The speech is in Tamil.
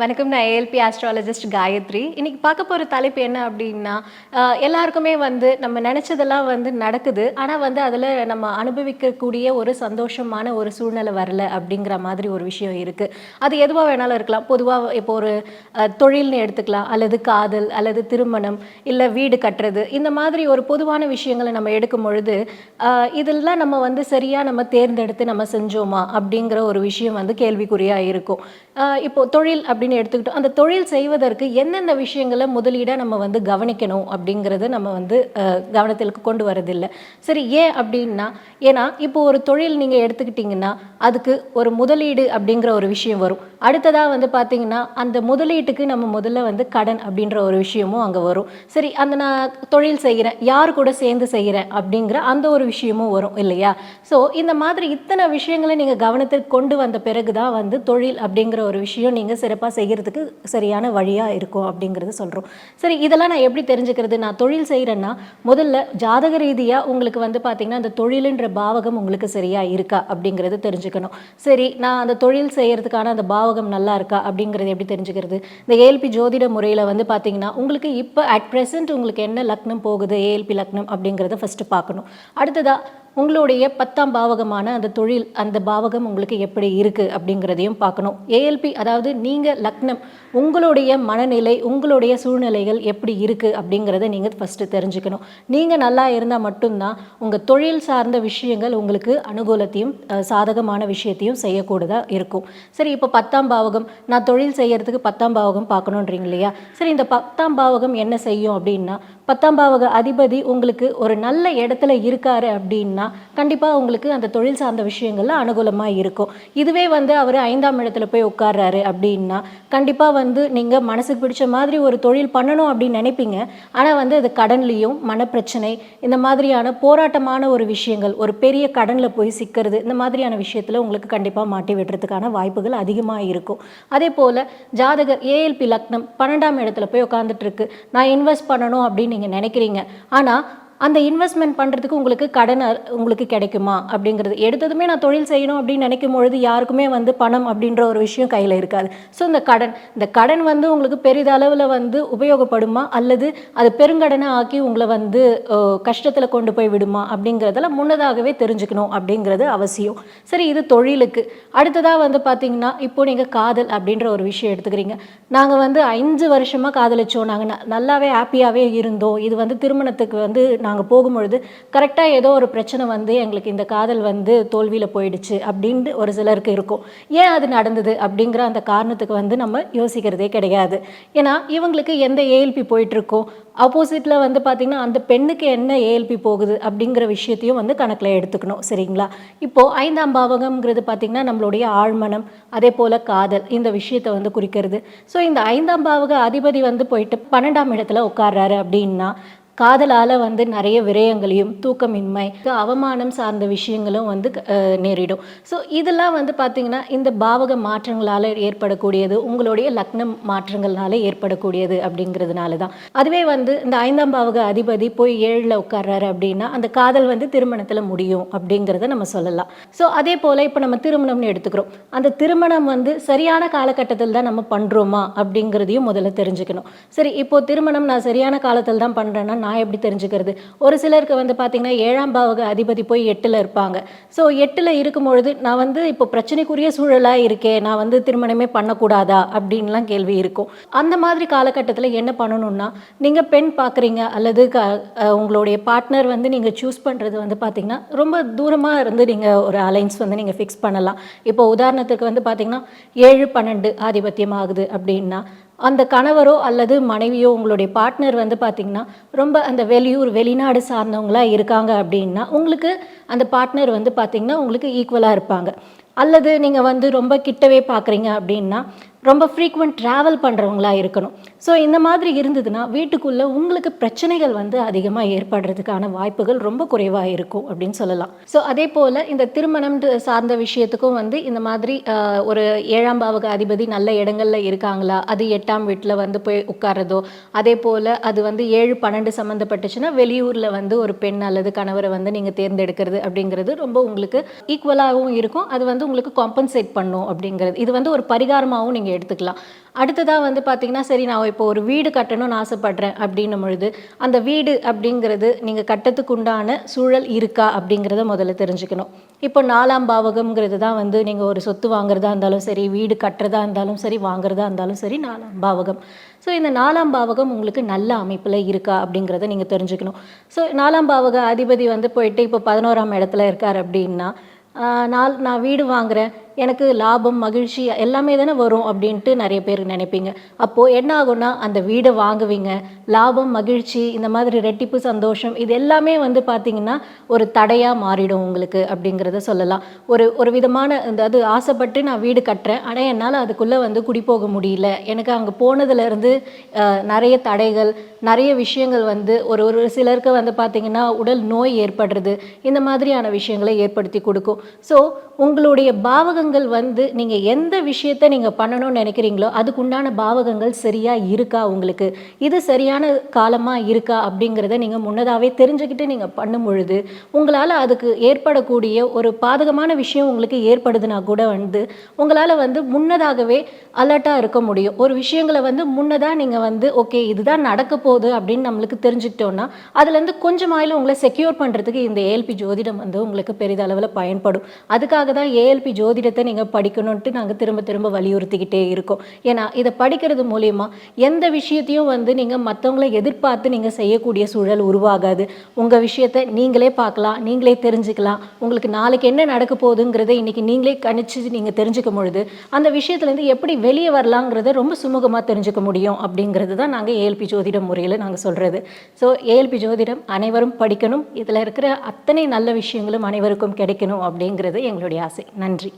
வணக்கம் நான் ஏஎல்பி ஆஸ்ட்ராலஜிஸ்ட் காயத்ரி. இன்னைக்கு பார்க்க போகிற தலைப்பு என்ன அப்படின்னா எல்லாருக்குமே வந்து நம்ம நினச்சதெல்லாம் வந்து நடக்குது. ஆனால் வந்து அதில் நம்ம அனுபவிக்கக்கூடிய ஒரு சந்தோஷமான ஒரு சூழ்நிலை வரல அப்படிங்கிற மாதிரி ஒரு விஷயம் இருக்குது அது எதுவாக வேணாலும் இருக்கலாம். பொதுவாக இப்போ ஒரு தொழில்னு எடுத்துக்கலாம். அல்லது காதல் அல்லது திருமணம் இல்லை வீடு கட்டுறது. இந்த மாதிரி ஒரு பொதுவான விஷயங்களை நம்ம எடுக்கும் பொழுது இதெல்லாம் நம்ம வந்து சரியாக நம்ம தேர்ந்தெடுத்து நம்ம செஞ்சோமா அப்படிங்கிற ஒரு விஷயம் வந்து கேள்விக்குறியாக இருக்கும். இப்போ தொழில் அப்படின்னு எடுத்துக்கிட்டோம். அந்த தொழில் செய்வதற்கு எந்தெந்த விஷயங்களை முதலீடாக நம்ம வந்து கவனிக்கணும் அப்படிங்கிறத நம்ம வந்து கவனத்திற்கு கொண்டு வரதில்லை. சரி ஏன் அப்படின்னா ஏன்னா இப்போ ஒரு தொழில் நீங்கள் எடுத்துக்கிட்டிங்கன்னா அதுக்கு ஒரு முதலீடு அப்படிங்கிற ஒரு விஷயம் வரும். அடுத்ததாக வந்து பார்த்தீங்கன்னா அந்த முதலீட்டுக்கு நம்ம முதல்ல வந்து கடன் அப்படின்ற ஒரு விஷயமும் அங்கே வரும். சரி அந்த நான் தொழில் செய்கிறேன் யார் கூட சேர்ந்து செய்கிறேன் அப்படிங்கிற அந்த ஒரு விஷயமும் வரும் இல்லையா? ஸோ இந்த மாதிரி இத்தனை விஷயங்களை நீங்கள் கவனத்திற்கு கொண்டு வந்த பிறகு தான் வந்து தொழில் அப்படிங்கிற ஒரு விஷயம் நீங்கள் சிறப்பாக செய்கிறதுக்கு சரியான வழியாக இருக்கும் அப்படிங்கிறது சொல்கிறோம் சரி இதெல்லாம் நான் எப்படி தெரிஞ்சுக்கிறது? நான் தொழில் செய்கிறேன்னா முதல்ல ஜாதக ரீதியாக உங்களுக்கு வந்து பார்த்திங்கன்னா அந்த தொழிலுன்ற பாவகம் உங்களுக்கு சரியாக இருக்கா அப்படிங்கிறது தெரிஞ்சுக்கணும். சரி நான் அந்த தொழில் செய்கிறதுக்கான அந்த பாவகம் நல்லா இருக்கா அப்படிங்கிறது எப்படி தெரிஞ்சுக்கிறது? இந்த ஏஎல்பி ஜோதிட முறையில் வந்து பார்த்திங்கன்னா உங்களுக்கு இப்போ அட் ப்ரெசென்ட் உங்களுக்கு என்ன லக்னம் போகுது? ஏஎல்பி லக்னம் அப்படிங்கிறத ஃபஸ்ட்டு பார்க்கணும். அடுத்ததாக உங்களுடைய பத்தாம் பாவகமான அந்த தொழில் அந்த பாவகம் உங்களுக்கு எப்படி இருக்குது அப்படிங்கிறதையும் பார்க்கணும். ஏஎல்பி அதாவது நீங்கள் லக்னம் உங்களுடைய மனநிலை உங்களுடைய சூழ்நிலைகள் எப்படி இருக்குது அப்படிங்கிறத நீங்கள் ஃபஸ்ட்டு தெரிஞ்சுக்கணும். நீங்கள் நல்லா இருந்தால் மட்டும்தான் உங்கள் தொழில் சார்ந்த விஷயங்கள் உங்களுக்கு அனுகூலத்தையும் சாதகமான விஷயத்தையும் செய்யக்கூடியதாக இருக்கும். சரி இப்போ பத்தாம் பாவகம் நான் தொழில் செய்யறதுக்கு பத்தாம் பாவகம் பார்க்கணுன்றீங்க இல்லையா? சரி இந்த பத்தாம் பாவகம் என்ன செய்யும் அப்படின்னா பத்தாம் பாவக அதிபதி உங்களுக்கு ஒரு நல்ல இடத்துல இருக்காரு அப்படின்னா கண்டிப்பாக உங்களுக்கு அந்த தொழில் சார்ந்த விஷயங்கள்ல அனுகூலமாக இருக்கும். இதுவே வந்து அவர் ஐந்தாம் இடத்துல போய் உட்கார்றாரு அப்படின்னா கண்டிப்பாக வந்து நீங்கள் மனசுக்கு பிடிச்ச மாதிரி ஒரு தொழில் பண்ணணும் அப்படின்னு நினைப்பீங்க. ஆனால் வந்து அது கடன்லேயும் மனப்பிரச்சனை இந்த மாதிரியான போராட்டமான ஒரு விஷயங்கள் ஒரு பெரிய கடனில் போய் சிக்கிறது இந்த மாதிரியான விஷயத்தில் உங்களுக்கு கண்டிப்பாக மாட்டி விடுறதுக்கான வாய்ப்புகள் அதிகமாக இருக்கும். அதே போல் ஜாதகர் ஏஎல்பி லக்னம் பன்னெண்டாம் இடத்துல போய் உட்காந்துட்டு இருக்கு. நான் இன்வெஸ்ட் பண்ணணும் அப்படின்னு நீங்கள் நினைக்கிறீங்க. ஆனால் அந்த இன்வெஸ்ட்மெண்ட் பண்ணுறதுக்கு உங்களுக்கு கடன் உங்களுக்கு கிடைக்குமா? அப்படிங்கிறது. எடுத்ததுமே நான் தொழில் செய்யணும் அப்படின்னு நினைக்கும் பொழுது யாருக்குமே வந்து பணம் அப்படின்ற ஒரு விஷயம் கையில் இருக்காது. ஸோ இந்த கடன் இந்த கடன் வந்து உங்களுக்கு பெரிதளவில் வந்து உபயோகப்படுமா? அல்லது அது பெருங்கடனை ஆக்கி உங்களை வந்து கஷ்டத்தில் கொண்டு போய் விடுமா? அப்படிங்கிறதெல்லாம் முன்னதாகவே தெரிஞ்சுக்கணும் அப்படிங்கிறது அவசியம். சரி இது தொழிலுக்கு. அடுத்ததாக வந்து பார்த்தீங்கன்னா இப்போ நீங்கள் காதல் அப்படின்ற ஒரு விஷயம் எடுத்துக்கிறீங்க. நாங்கள் வந்து அஞ்சு வருஷமாக காதலிச்சோம். நாங்கள் நல்லாவே ஹாப்பியாகவே இருந்தோம். இது வந்து திருமணத்துக்கு வந்து நாங்கள் போகும்பொழுது கரெக்டாக ஏதோ ஒரு பிரச்சனை வந்து எங்களுக்கு இந்த காதல் வந்து தோல்வியில் போயிடுச்சு அப்படின்ட்டு ஒரு சிலருக்கு இருக்கும். ஏன் அது நடந்தது அப்படிங்கிற அந்த காரணத்துக்கு வந்து நம்ம யோசிக்கிறதே கிடையாது. ஏன்னா இவங்களுக்கு எந்த ஏஎல்பி போயிட்டுருக்கோ ஆப்போசிட்டில் வந்து பார்த்திங்கன்னா அந்த பெண்ணுக்கு என்ன ஏஎல்பி போகுது அப்படிங்கிற விஷயத்தையும் வந்து கணக்கில் எடுத்துக்கணும். சரிங்களா? இப்போது ஐந்தாம் பாவகம்ங்கிறது பார்த்திங்கன்னா நம்மளுடைய ஆழ்மனம் அதே போல் காதல் இந்த விஷயத்தை வந்து குறிக்கிறது. ஸோ இந்த ஐந்தாம் பாவக அதிபதி வந்து போயிட்டு பன்னெண்டாம் இடத்துல உட்கார்றாரு அப்படின்னா காதலால் வந்து நிறைய விரயங்களையும் தூக்கமின்மை அவமானம் சார்ந்த விஷயங்களும் வந்து நேரிடும். ஸோ இதெல்லாம் வந்து பார்த்திங்கன்னா இந்த பாவக மாற்றங்களால் ஏற்படக்கூடியது உங்களுடைய லக்னம் மாற்றங்களால் ஏற்படக்கூடியது அப்படிங்கிறதுனால தான் அதுவே வந்து இந்த ஐந்தாம் பாவக அதிபதி போய் ஏழில் உட்கார்றாரு அப்படின்னா அந்த காதல் வந்து திருமணத்தில் முடியும் அப்படிங்கிறத நம்ம சொல்லலாம். ஸோ அதே போல் இப்போ நம்ம திருமணம்னு எடுத்துக்கிறோம். அந்த திருமணம் வந்து சரியான காலகட்டத்தில் தான் நம்ம பண்ணுறோமா அப்படிங்கிறதையும் முதல்ல தெரிஞ்சுக்கணும். சரி இப்போ திருமணம் நான் சரியான காலத்தில் தான் பண்ணுறேன்னா நான் எப்படி தெரிஞ்சுக்கிறது? ஒரு சிலருக்கு வந்து பார்த்திங்கன்னா ஏழாம் பாவக அதிபதி போய் எட்டில் இருப்பாங்க. ஸோ எட்டில் இருக்கும் பொழுது நான் வந்து இப்போ பிரச்சனைக்குரிய சூழலாக இருக்கே நான் வந்து திருமணமே பண்ணக்கூடாதா? அப்படின்லாம் கேள்வி இருக்கும். அந்த மாதிரி காலகட்டத்தில் என்ன பண்ணணும்னா நீங்கள் பெண் பார்க்குறீங்க அல்லது க உங்களுடைய பார்ட்னர் வந்து நீங்கள் சூஸ் பண்ணுறது வந்து பார்த்திங்கன்னா ரொம்ப தூரமாக இருந்து நீங்கள் ஒரு அலைன்ஸ் வந்து நீங்கள் ஃபிக்ஸ் பண்ணலாம். இப்போ உதாரணத்துக்கு வந்து பார்த்திங்கன்னா ஏழு பன்னெண்டு ஆதிபத்தியம் ஆகுது அப்படின்னா அந்த கணவரோ அல்லது மனைவியோ உங்களுடைய பார்ட்னர் வந்து பார்த்திங்கன்னா ரொம்ப அந்த வெளியூர் வெளிநாடு சார்ந்தவங்களா இருக்காங்க அப்படின்னா உங்களுக்கு அந்த பார்ட்னர் வந்து பார்த்திங்கன்னா உங்களுக்கு ஈக்குவலாக இருப்பாங்க. அல்லது நீங்கள் வந்து ரொம்ப கிட்டவே பார்க்குறீங்க அப்படின்னா ரொம்ப ஃப்ரீக்குவெண்ட் ட்ராவல் பண்ணுறவங்களா இருக்கணும். ஸோ இந்த மாதிரி இருந்ததுன்னா வீட்டுக்குள்ளே உங்களுக்கு பிரச்சனைகள் வந்து அதிகமாக ஏற்படுறதுக்கான வாய்ப்புகள் ரொம்ப குறைவாக இருக்கும் அப்படின்னு சொல்லலாம். ஸோ அதே போல் இந்த திருமணம் சார்ந்த விஷயத்துக்கும் வந்து இந்த மாதிரி ஒரு ஏழாம் பாவக அதிபதி நல்ல இடங்களில் இருக்காங்களா? அது எட்டாம் வீட்டில் வந்து போய் உட்கார்றதோ அதே போல் அது வந்து ஏழு பன்னெண்டு சம்மந்தப்பட்டுச்சுன்னா வெளியூரில் வந்து ஒரு பெண் அல்லது கணவரை வந்து நீங்கள் தேர்ந்தெடுக்கிறது அப்படிங்கிறது ரொம்ப உங்களுக்கு ஈக்குவலாகவும் இருக்கும். அது வந்து உங்களுக்கு காம்பன்சேட் பண்ணும் அப்படிங்கிறது. இது வந்து ஒரு பரிகாரமாகவும் நீங்கள் நீங்கள் எடுத்துக்கலாம். அடுத்ததாக வந்து பார்த்தீங்கன்னா சரி நான் இப்போ ஒரு வீடு கட்டணும்னு ஆசைப்படுறேன் அப்படின்னும் பொழுது அந்த வீடு அப்படிங்கிறது நீங்கள் கட்டத்துக்கு உண்டான சூழல் இருக்கா அப்படிங்கிறத முதல்ல தெரிஞ்சுக்கணும். இப்போ நாலாம் பாவகம்ங்கிறது தான் வந்து நீங்கள் ஒரு சொத்து வாங்குறதா இருந்தாலும் சரி வீடு கட்டுறதா இருந்தாலும் சரி வாங்குறதா இருந்தாலும் சரி நாலாம் பாவகம். ஸோ இந்த நாலாம் பாவகம் உங்களுக்கு நல்ல அமைப்பில் இருக்கா அப்படிங்கிறத நீங்கள் தெரிஞ்சுக்கணும். ஸோ நாலாம் பாவக அதிபதி வந்து போயிட்டு இப்போ பதினோராம் இடத்துல இருக்கார் அப்படின்னா ஆஹ் நான் நான் வீடு வாங்குறேன் எனக்கு லாபம் மகிழ்ச்சி எல்லாமே தானே வரும் அப்படின்ட்டு நிறைய பேர் நினைப்பீங்க. அப்போது என்ன ஆகும்னா அந்த வீடை வாங்குவீங்க. லாபம் மகிழ்ச்சி இந்த மாதிரி ரெட்டிப்பு சந்தோஷம் இது எல்லாமே வந்து பார்த்தீங்கன்னா ஒரு தடையாக மாறிடும் உங்களுக்கு அப்படிங்கிறத சொல்லலாம். ஒரு ஒரு விதமான அதாவது ஆசைப்பட்டு நான் வீடு கட்டுறேன் ஆனால் என்னால் அதுக்குள்ளே வந்து குடி போக முடியல. எனக்கு அங்கே போனதுலேருந்து நிறைய தடைகள் நிறைய விஷயங்கள் வந்து ஒரு ஒரு சிலருக்கு வந்து பார்த்தீங்கன்னா உடல் நோய் ஏற்படுறது இந்த மாதிரியான விஷயங்களை ஏற்படுத்தி கொடுக்கும். ஸோ உங்களுடைய பாவகங்கள் வந்து நீங்கள் எந்த விஷயத்தை நீங்கள் பண்ணணும்னு நினைக்கிறீங்களோ அதுக்குண்டான பாவகங்கள் சரியாக இருக்கா உங்களுக்கு? இது சரியான காலமாக இருக்கா அப்படிங்கிறத நீங்கள் முன்னதாகவே தெரிஞ்சுக்கிட்டு நீங்கள் பண்ணும் பொழுது உங்களால் அதுக்கு ஏற்படக்கூடிய ஒரு பாதகமான விஷயம் உங்களுக்கு ஏற்படுதுன்னா கூட வந்து உங்களால் வந்து முன்னதாகவே அலர்ட்டாக இருக்க முடியும். ஒரு விஷயங்களை வந்து முன்னதாக நீங்கள் வந்து ஓகே இதுதான் நடக்க போகுது அப்படின்னு நம்மளுக்கு தெரிஞ்சுக்கிட்டோன்னா அதுலேருந்து கொஞ்சமாயிலும் உங்களை செக்யூர் பண்ணுறதுக்கு இந்த ஏஎல்பி ஜோதிடம் வந்து உங்களுக்கு பெரிதளவில் பயன்படும். அதுக்காக தான் ஏஎல்பி விஷயத்தை நீங்கள் படிக்கணும்ட்டு நாங்கள் திரும்ப திரும்ப வலியுறுத்திக்கிட்டே இருக்கோம். ஏன்னா இதை படிக்கிறது மூலயமா எந்த விஷயத்தையும் வந்து நீங்கள் மற்றவங்கள எதிர்பார்த்து நீங்கள் செய்யக்கூடிய சூழல் உருவாகாது. உங்கள் விஷயத்தை நீங்களே பார்க்கலாம் நீங்களே தெரிஞ்சுக்கலாம். உங்களுக்கு நாளைக்கு என்ன நடக்க போகுதுங்கிறத இன்னைக்கு நீங்களே கணிச்சு நீங்கள் தெரிஞ்சுக்கும் பொழுது அந்த விஷயத்துலேருந்து எப்படி வெளியே வரலாங்கிறத ரொம்ப சுமூகமாக தெரிஞ்சுக்க முடியும் அப்படிங்கிறது தான் நாங்கள் ஏஎல்பி ஜோதிடம் முறையில் நாங்கள் சொல்கிறது ஸோ ஏஎல்பி ஜோதிடம் அனைவரும் படிக்கணும். இதில் இருக்கிற அத்தனை நல்ல விஷயங்களும் அனைவருக்கும் கிடைக்கணும் அப்படிங்கிறது எங்களுடைய ஆசை. நன்றி.